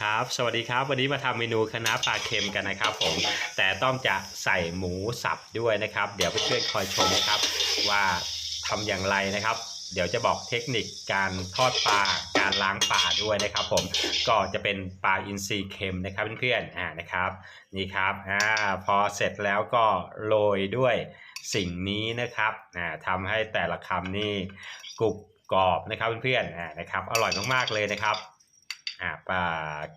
ครับ สวัสดีครับ วันนี้มาทำเมนูคณะปลาเค็มกันนะครับผม แต่ต้องจะใส่หมูสับด้วยนะครับ เดี๋ยวเพื่อนๆคอยชมนะครับ ว่าทำอย่างไรนะครับ เดี๋ยวจะบอกเทคนิคการทอดปลา การล้างปลาด้วยนะครับ ผม ก็จะเป็นปลาอินทรีเค็มนะครับเพื่อนๆ อ่านะครับ นี่ครับ อ่า พอเสร็จแล้วก็โรยด้วยสิ่งนี้นะครับ อ่าทำให้แต่ละคำนี่กรุบกรอบนะครับเพื่อนๆ อ่านะครับ อร่อยมากๆเลยนะครับ อ่าปลา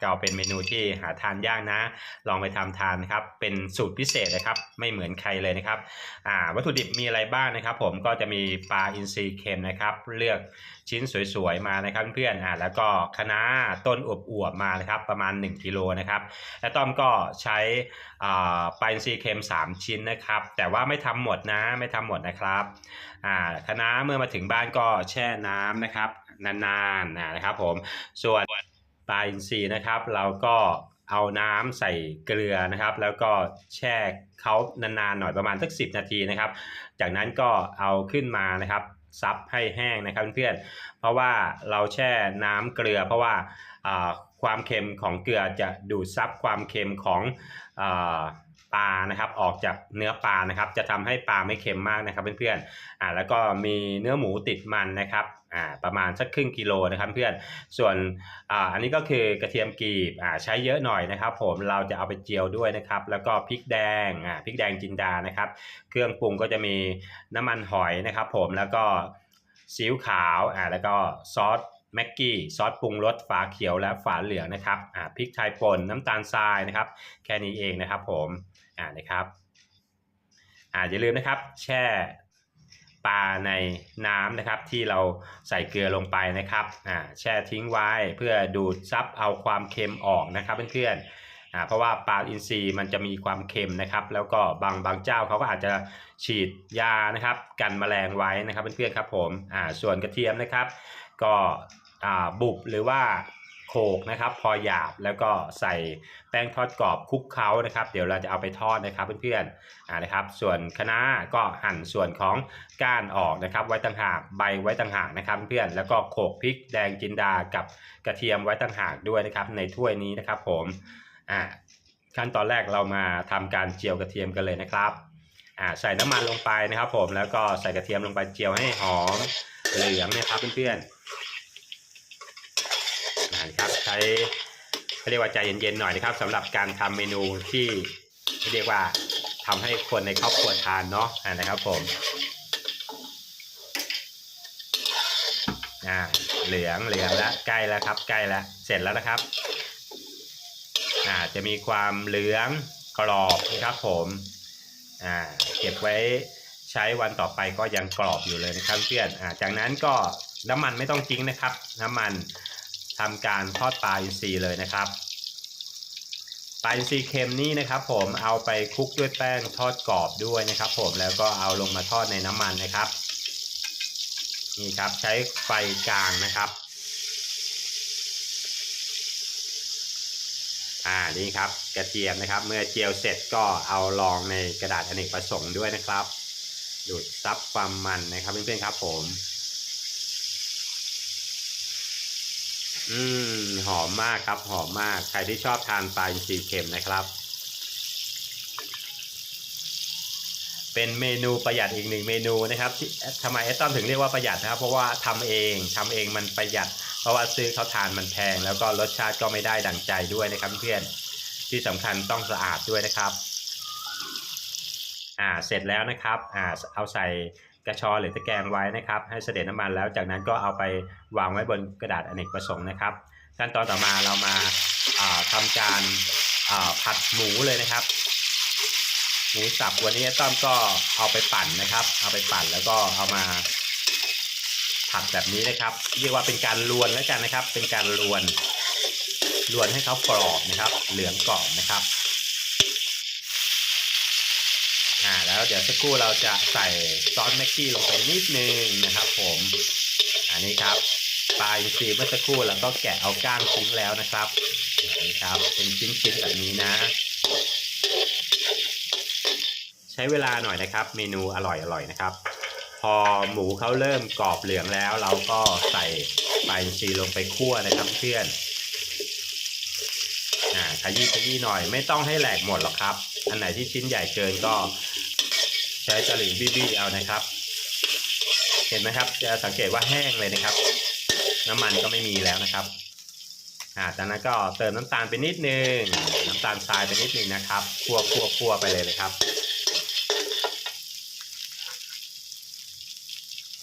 ก็เป็นเมนูที่หาทานยากนะ ลองไปทำทานนะครับ เป็นสูตรพิเศษนะครับ ไม่เหมือนใครเลยนะครับอ่าวัตถุดิบมีอะไรบ้างนะครับ ผมก็จะมีปลาอินทรีเค็มนะครับ เลือกชิ้นสวยๆมานะครับเพื่อนอ่าแล้วก็คะน้าต้นอวบๆมานะครับ ประมาณ 1กิโลนะครับ และต้อมก็ใช้อ่าปลาอินทรีเค็ม 3 ชิ้นนะครับ แต่ว่าไม่ทำหมดนะไม่ทำหมดนะครับอ่าคะน้าเมื่อมาถึงบ้านก็แช่น้ำนะครับ นานๆนะครับ ผมส่วน ปลาอินทรีย์นะครับ เราก็เอาน้ำใส่เกลือนะครับ แล้วก็แช่เขานานๆหน่อยประมาณสัก 10 นาทีนะครับ จากนั้นก็เอาขึ้นมานะครับซับให้แห้งนะครับเพื่อนๆเพราะว่าเราแช่น้ำเกลือ เพราะว่าความเค็มของเกลือจะดูดซับความเค็มของ ปลานะครับออกจากเนื้อปลานะครับ จะทำให้ปลาไม่เค็มมากนะครับเพื่อนๆอ่าแล้วก็มีเนื้อหมูติดมันนะครับอ่าประมาณสักครึ่งกิโลนะครับเพื่อนส่วนอ่าอันนี้ก็คือกระเทียมกรีบอ่าใช้เยอะหน่อยนะครับ ผมเราจะเอาไปเจียวด้วยนะครับ แล้วก็พริกแดงอ่าพริกแดงจินดานะครับ เครื่องปรุงก็จะมีน้ำมันหอยนะครับ ผมแล้วก็ซีอิ๊วขาวอ่าแล้วก็ซอสแม็กกี้ซอสปรุงรสฝาเขียวและฝาเหลืองนะครับอ่าพริกไทยป่นน้ำตาลทรายนะครับ แค่นี้เองนะครับผม อ่านะครับอ่าอย่าลืมนะครับ แช่ปลาในน้ำนะครับ ที่เราใส่เกลือลงไปนะครับอ่าแช่ทิ้งไว้เพื่อดูดซับเอาความเค็มออกนะครับเพื่อนๆอ่าเพราะว่าปลาอินทรีย์มันจะมีความเค็มนะครับ แล้วก็บางบางเจ้าเขาก็อาจจะฉีดยานะครับ กันแมลงไว้นะครับเพื่อนๆครับผมอ่าส่วนกระเทียมนะครับ ก็อ่าบุบหรือว่า โขกนะครับ พอหยาบแล้วก็ใส่แป้งทอดกรอบคลุกเคล้านะครับ เดี๋ยวเราจะเอาไปทอดนะครับเพื่อนๆอ่านะครับ ส่วนคะน้าก็หั่นส่วนของก้านออกนะครับ ไว้ต่างหากใบไว้ต่างหากนะครับเพื่อนแล้วก็โขกพริกแดงจินดากับกระเทียมไว้ต่างหากด้วยนะครับ ในถ้วยนี้นะครับ ผมอ่าขั้นตอนแรกเรามาทำการเจียวกระเทียมกันเลยนะครับอ่าใส่น้ำมันลงไปนะครับ ผมแล้วก็ใส่กระเทียมลงไปเจียวให้หอมเหลืองนะครับเพื่อนๆ ช้เขาเรียกว่าใจเย็นๆหน่อยนะครับสำหรับการทำเมนูที่เรียกว่าทำให้คนในครอบครัวทานเนาะนะครับผมอ่าเหลืองเหลืองแล้วใกล้แล้วครับ ใกล้แล้วเสร็จแล้วนะครับอ่าจะมีความเหลืองกรอบนะครับผมอ่าเก็บไว้ใช้วันต่อไปก็ยังกรอบอยู่เลยนะครับเพื่อนอ่าจากนั้นก็น้ำมันไม่ต้องทิ้งนะครับ น้ำมัน ทำการทอดปลาอินทรีเลยนะครับปลาอินทรีเค็มนี่นะครับ ผมเอาไปคลุกด้วยแป้งทอดกรอบด้วยนะครับ ผมแล้วก็เอาลงมาทอดในน้ำมันนะครับนี่ครับใช้ไฟกลางนะครับอ่านี่ครับกระเทียมนะครับ เมื่อเจียวเสร็จก็เอารองในกระดาษอเนกประสงค์ด้วยนะครับ ดูดซับความมันนะครับเพื่อนๆครับผม อืมหอมมากครับหอมมาก ใครที่ชอบทานปลาอินทรีเค็มนะครับ เป็นเมนูประหยัดอีกหนึ่งเมนูนะครับ ที่ทำไมแอตตอมถึงเรียกว่าประหยัดนะครับ เพราะว่าทำเองทำเองมันประหยัด เพราะว่าซื้อเขาทานมันแพง แล้วก็รสชาติก็ไม่ได้ดั่งใจด้วยนะครับเพื่อนที่สำคัญต้องสะอาดด้วยนะครับ อ่าเสร็จแล้วนะครับ อ่าเอาใส่ กระชอหรือตะแกรงไว้นะครับ ให้เสด็จน้ำมันแล้วจากนั้นก็เอาไปวางไว้บนกระดาษอเนกประสงค์นะครับ ขั้นตอนต่อมาเรามาอ่าทำการผัดหมูเลยนะครับ หมูสับวันนี้ต้อมก็เอาไปปั่นนะครับ เอาไปปั่นแล้วก็เอามาผัดแบบนี้นะครับ เรียกว่าเป็นการลวนแล้วกันนะครับ เป็นการลวนลวนให้เขากรอบนะครับ เหลืองกรอบนะครับ อ่า แล้วเดี๋ยวสักครู่เราจะใส่ซอสแม็กกี้ลงไปนิดนึงนะครับ ผม อันนี้ครับปลาอินทรีเมื่อสักครู่เราก็แกะเอาก้างทิ้งแล้วนะครับนี่ครับ เป็นชิ้นๆแบบนี้นะ ใช้เวลาหน่อยนะครับ เมนูอร่อยๆนะครับ พอหมูเขาเริ่มกรอบเหลืองแล้ว เราก็ใส่ปลาอินทรีลงไปคั่วนะครับเพื่อนขยี้ขยี้หน่อยไม่ต้องให้แหลกหมดหรอกครับ อันไหนที่ชิ้นใหญ่เกินก็ ช้ตะหลิวบี้ๆเอานะครับ เห็นไหมครับ จะสังเกตว่าแห้งเลยนะครับ น้ำมันก็ไม่มีแล้วนะครับอ่าจากนั้นก็เติมน้ำตาลไปนิดนึงน้ำตาลทรายไปนิดนึงนะครับคั่วคั่วคั่วไปเลยเลยครับ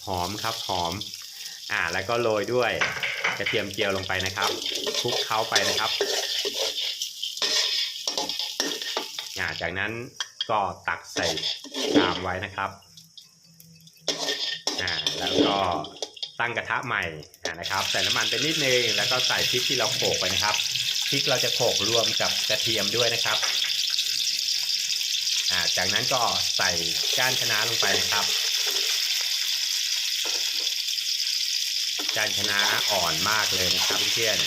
หอมครับหอมอ่าแล้วก็โรยด้วยกระเทียมเจียวลงไปนะครับคลุกเคล้าไปนะครับอ่าจากนั้น ก็ตักใส่ชามไว้นะครับอ่าแล้วก็ตั้งกระทะใหม่นะครับ ใส่น้ำมันไปนิดนึงแล้วก็ใส่พริกที่เราโขลกไปนะครับพริกเราจะโขลกรวมกับกระเทียมด้วยนะครับอ่าจากนั้นก็ใส่ก้านคะน้าลงไปนะครับก้านคะน้าอ่อนมากเลยนะครับเพื่อน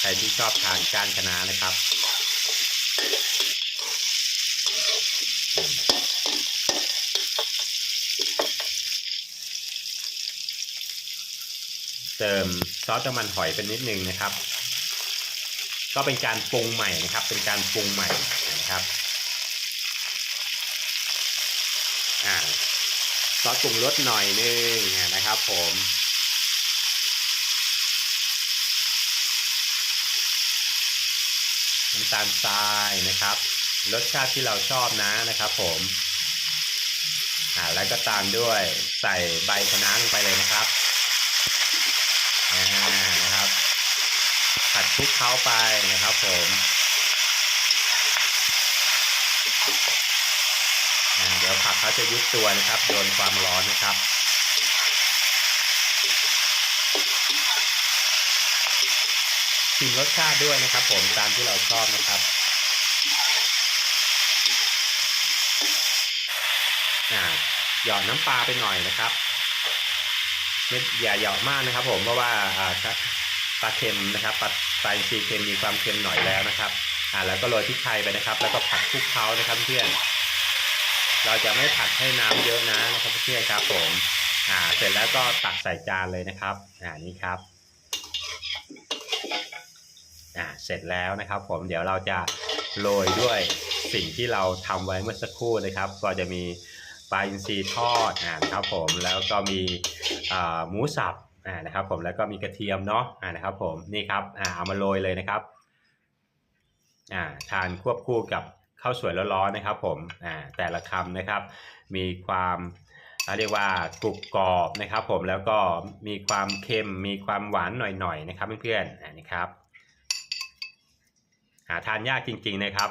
ใครที่ชอบทานก้านคะน้านะครับ เติมซอสน้ำมันหอยเป็นนิดนึงนะครับ ก็เป็นการปรุงใหม่นะครับ เป็นการปรุงใหม่นะครับอ่าซอสปรุงรสหน่อยนึงนะครับ ผมน้ำตาลทรายนะครับ รสชาติที่เราชอบนะนะครับ ผมอ่าแล้วก็ตามด้วยใส่ใบคะน้าลงไปเลยนะครับ อ่า นะครับ ผัด คลุกเคล้าไปนะครับผมเดี๋ยวผักเขาจะยุบตัวนะครับโดนความร้อนนะครับชิมรสชาติด้วยนะครับ ผมตามที่เราชอบนะครับหยอดน้ำปลาไปหน่อยนะครับไม่อย่าหยอดมากนะครับ ผมเพราะว่าอ่าครับ ปลาเค็มนะครับปลาปลาอินทรีย์เค็มมีความเค็มหน่อยแล้วนะครับอ่าแล้วก็โรยพริกไทยไปนะครับ แล้วก็ผัดคลุกเคล้านะครับเพื่อนเราจะไม่ผัดให้น้ำเยอะนะนะครับเพื่อนครับผมอ่าเสร็จแล้วก็ตักใส่จานเลยนะครับอ่านี่ครับอ่าเสร็จแล้วนะครับ ผมเดี๋ยวเราจะโรยด้วยสิ่งที่เราทำไว้เมื่อสักครู่นะครับ ก็จะมีปลาอินทรีทอดอ่านะครับผมแล้วก็มีอ่าหมูสับ อ่านะครับผมแล้วก็มีกระเทียมเนาะอ่านะครับผมนี่ครับอ่าเอามาโรยเลยนะครับอ่าทานควบคู่กับข้าวสวยร้อนๆนะครับผมอ่าแต่ละคำนะครับ มีความอ่าเรียกว่ากรุบกรอบนะครับผมแล้วก็มีความเค็มมีความหวานหน่อยๆนะครับเพื่อนๆอ่านี่ครับหาทานยากจริงๆนะครับ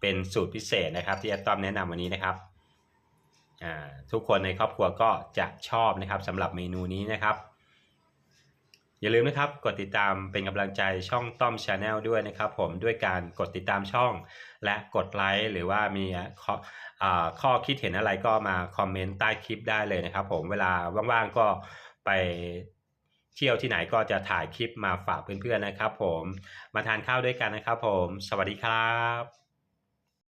เป็นสูตรพิเศษนะครับ ที่อดต้อมแนะนำวันนี้นะครับอ่าทุกคนในครอบครัวก็จะชอบนะครับสำหรับเมนูนี้นะครับ อย่าลืมนะครับกดติดตามเป็นกำลังใจช่องต้อมชาแนลด้วยนะครับผมด้วยการกดติดตามช่อง และกดไลค์หรือว่ามีข้อข้อคิดเห็นอะไรก็มาคอมเมนต์ใต้คลิปได้เลยนะครับผมเวลาว่างๆก็ไปเที่ยวที่ไหนก็จะถ่ายคลิปมาฝากเพื่อนๆนะครับผมมาทานข้าวด้วยกันนะครับผม สวัสดีครับ